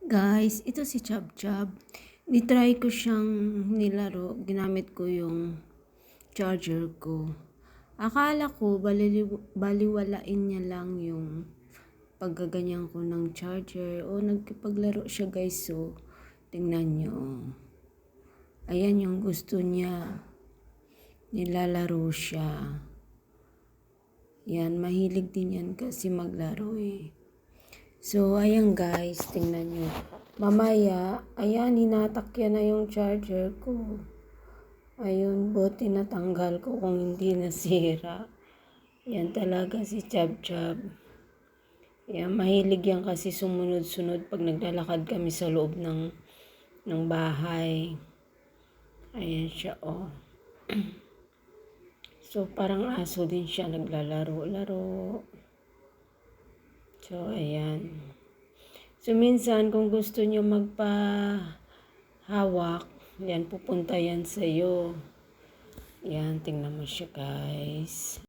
Guys, ito si Chab Chab. Nitry ko siyang nilaro. Ginamit ko yung charger ko. Akala ko balili, baliwalain niya lang yung paggaganyan ko ng charger. O nagkipaglaro siya guys. So, tingnan nyo. Ayan yung gusto niya. Nilalaro siya. Yan, mahilig din yan kasi maglaro eh. So, ayan guys, tingnan nyo. Mamaya, ayan, hinatakyan na yung charger ko. Ayun, buti natanggal ko kung hindi nasira. Yan talaga si Chab Chab. Yan, mahilig yan kasi sumunod-sunod pag naglalakad kami sa loob ng, ng bahay. Ayan siya, oh. so, parang aso din siya naglalaro-laro. So, ayan. So, minsan, kung gusto nyo magpa-hawak, yan, pupunta yan sa'yo. Yan, tingnan mo siya, guys.